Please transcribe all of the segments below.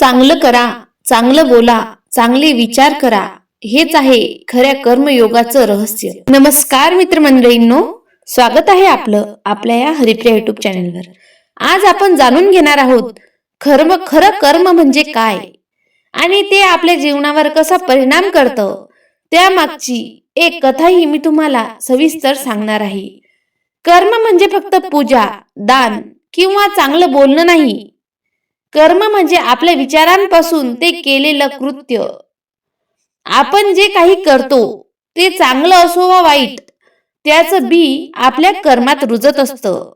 चांगलं करा चांगलं बोला चांगले विचार करा. हेच आहे खऱ्या कर्मयोगाचं रहस्य. नमस्कार मित्रमंडळींनो स्वागत आहे आपलं आपल्या या हरिप्रिया युट्यूब चॅनलवर आज आपण जाणून घेणार आहोत खर्म खरं कर्म म्हणजे काय? आणि ते आपल्या जीवनावर कसा परिणाम करतं? त्यामागची एक कथाही मी तुम्हाला सविस्तर सांगणार आहे. कर्म म्हणजे फक्त पूजा दान किंवा चांगलं बोलणं नाही. कर्म म्हणजे आपल्या विचारांपासून ते केलेलं कृत्य. आपण जे काही करतो ते चांगलं असो वा वाईट त्याचं बी आपल्या कर्मात रुजत असतं.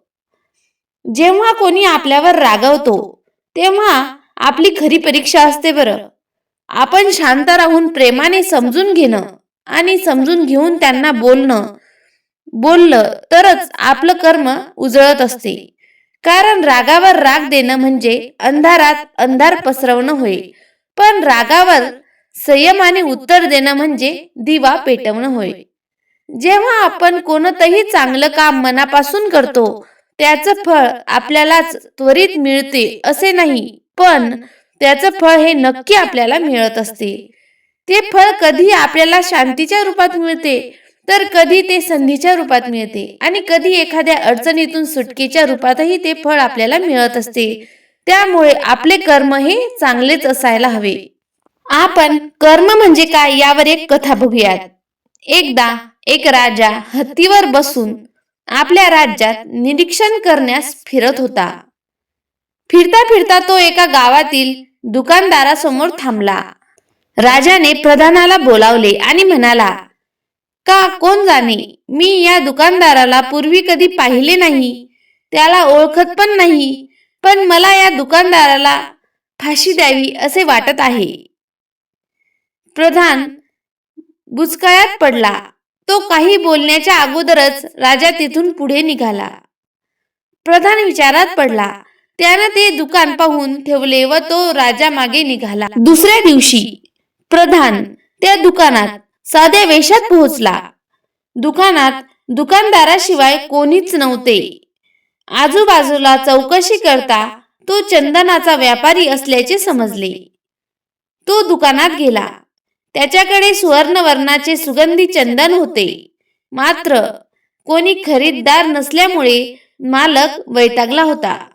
जेव्हा कोणी आपल्यावर रागवतो तेव्हा आपली खरी परीक्षा असते बरं. आपण शांत राहून प्रेमाने समजून घेणं आणि समजून घेऊन त्यांना बोलणं बोललं तरच आपलं कर्म उजळत असते. कारण रागावर राग देणं म्हणजे अंधारात अंधार पसरवणं होय. पण रागावर संयमाने उत्तर देणं म्हणजे दिवा पेटवणं होय. जेव्हा आपण कोणतंही चांगलं काम मनापासून करतो त्याचं फळ आपल्यालाच त्वरित मिळते असे नाही पण त्याचं फळ हे नक्की आपल्याला मिळत असते. ते फळ कधी आपल्याला शांतीच्या रूपात मिळते तर कधी ते संधीच्या रूपात मिळते आणि कधी एखाद्या अडचणीतून सुटकेच्या रूपातही ते फळ आपल्याला मिळत असते. त्यामुळे आपले कर्म हे चांगलेच असायला हवे. आपण कर्म म्हणजे काय यावर एक कथा बघूयात. एकदा एक राजा हत्तीवर बसून आपल्या राज्यात निरीक्षण करण्यास फिरत होता. फिरता फिरता तो एका गावातील दुकानदारासमोर थांबला. राजाने प्रधानाला बोलावले आणि म्हणाला का? कोण जाणे? मी या दुकानदाराला पूर्वी कधी पाहिले नाही. त्याला ओळखत पण नाही. पण मला या दुकानदाराला फाशी द्यावी असे वाटत आहे. प्रधान बुचकाळ्यात पडला. तो काही बोलण्याच्या अगोदरच राजा तिथून पुढे निघाला. प्रधान विचारात पडला. त्यानं ते दुकान पाहून ठेवले व तो राजा मागे निघाला. दुसऱ्या दिवशी प्रधान त्या दुकानात साध्या वेशात पोहोचला. दुकानात दुकानदाराशिवाय कोणीच नव्हते. आजूबाजूला चौकशी करता तो चंदनाचा व्यापारी असल्याचे समजले. तो दुकानात गेला. त्याच्याकडे सुवर्णवर्णाचे सुगंधी चंदन होते. मात्र कोणी खरीददार नसल्यामुळे मालक वैतागला होता.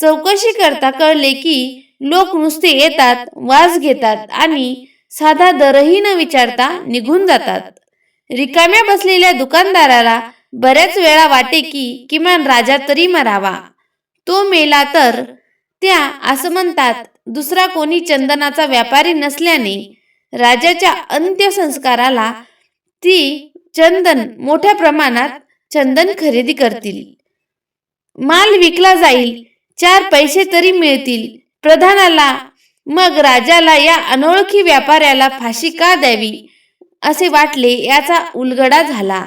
चौकशी करता कळले की लोक नुसते येतात वास घेतात आणि साधा दरही न विचारता निघून जातात. रिकाम्या बसलेल्या दुकानदाराला बऱ्याच वेळा वाटे की किमान राजा तरी मरावा. तो मेला तर त्या असं म्हणतात दुसरा कोणी चंदनाचा व्यापारी नसल्याने राजाच्या अंत्यसंस्काराला ती चंदन मोठ्या प्रमाणात चंदन खरेदी करतील. माल विकला जाईल चार पैसे तरी मिळतील प्रधानाला मग राजाला या अनोळखी व्यापाऱ्याला फाशी का द्यावी? असे वाटले याचा उलगडा झाला.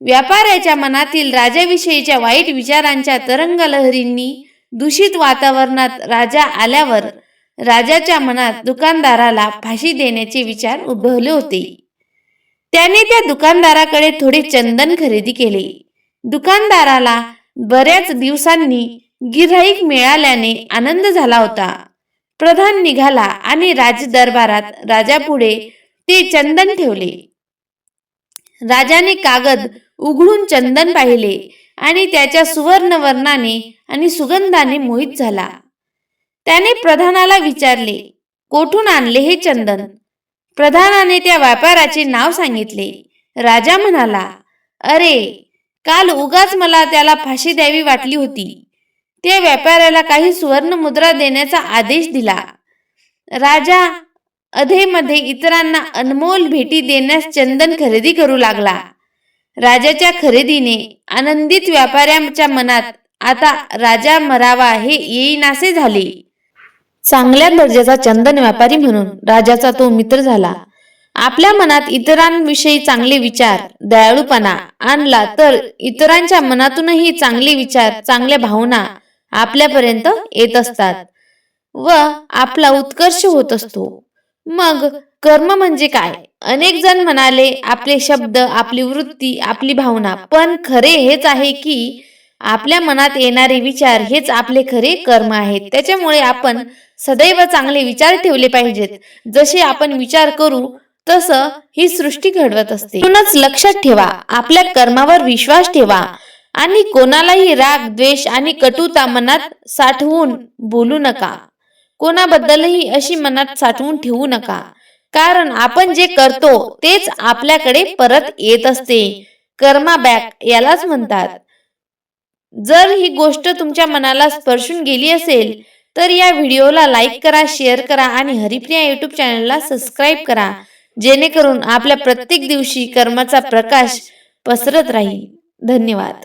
व्यापाऱ्याच्या मनातील राजाविषयीच्या वाईट विचारांच्या तरंगलहरींनी दूषित वातावरणात राजा आल्यावर राजाच्या मनात दुकानदाराला फाशी देण्याचे विचार उद्भवले होते. त्याने त्या दुकानदाराकडे थोडे चंदन खरेदी केले. दुकानदाराला बऱ्याच दिवसांनी गिऱ्हाईक मिळाल्याने आनंद झाला होता. प्रधान निघाला आणि राजदरबारात राजापुढे ते चंदन ठेवले. राजाने कागद उघडून चंदन पाहिले आणि त्याच्या सुवर्ण वर्णाने आणि सुगंधाने मोहित झाला. त्याने प्रधानाला विचारले कोठून आणले हे चंदन? प्रधानाने त्या व्यापाराचे नाव सांगितले. राजा म्हणाला अरे काल उगाच मला त्याला फाशी द्यावी वाटली होती. त्या व्यापाऱ्याला काही सुवर्ण मुद्रा देण्याचा आदेश दिला. राजा अधेमध्ये इतरांना अनमोल भेटी देण्यास चंदन खरेदी करू लागला. राजाच्या खरेदीने आनंदित व्यापाऱ्यांच्या मनात आता राजा मरावा हे येईनासे झाले. चांगल्या दर्जाचा चंदन व्यापारी म्हणून राजाचा तो मित्र झाला. आपल्या मनात इतरांविषयी चांगले विचार दयाळूपणा आणला तर इतरांच्या मनातूनही चांगले विचार चांगल्या भावना आपल्यापर्यंत येत असतात व आपला उत्कर्ष होत असतो. मग कर्म म्हणजे काय? अनेक जण म्हणाले आपले शब्द आपली वृत्ती आपली भावना पण खरे हेच आहे की आपल्या मनात येणारे विचार हेच आपले खरे कर्म आहेत. त्याच्यामुळे आपण सदैव चांगले विचार ठेवले पाहिजेत. जसे आपण विचार करू तसं ही सृष्टी घडवत असते. म्हणूनच लक्षात ठेवा आपल्या कर्मावर विश्वास ठेवा. आणि कोणालाही राग द्वेष आणि कटुता मनात साठवून बोलू नका. कोणाबद्दलही अशी मनात साठवून ठेवू नका. कारण आपण जे करतो तेच आपल्याकडे परत येत असते. कर्मा बॅक यालाच म्हणतात. जर ही गोष्ट तुमच्या मनाला स्पर्शून गेली असेल तर या व्हिडिओला लाईक करा शेअर करा आणि हरिप्रिया युट्यूब चॅनलला सबस्क्राईब करा. जेणेकरून आपल्या प्रत्येक दिवशी कर्माचा प्रकाश पसरत राहील. धन्यवाद.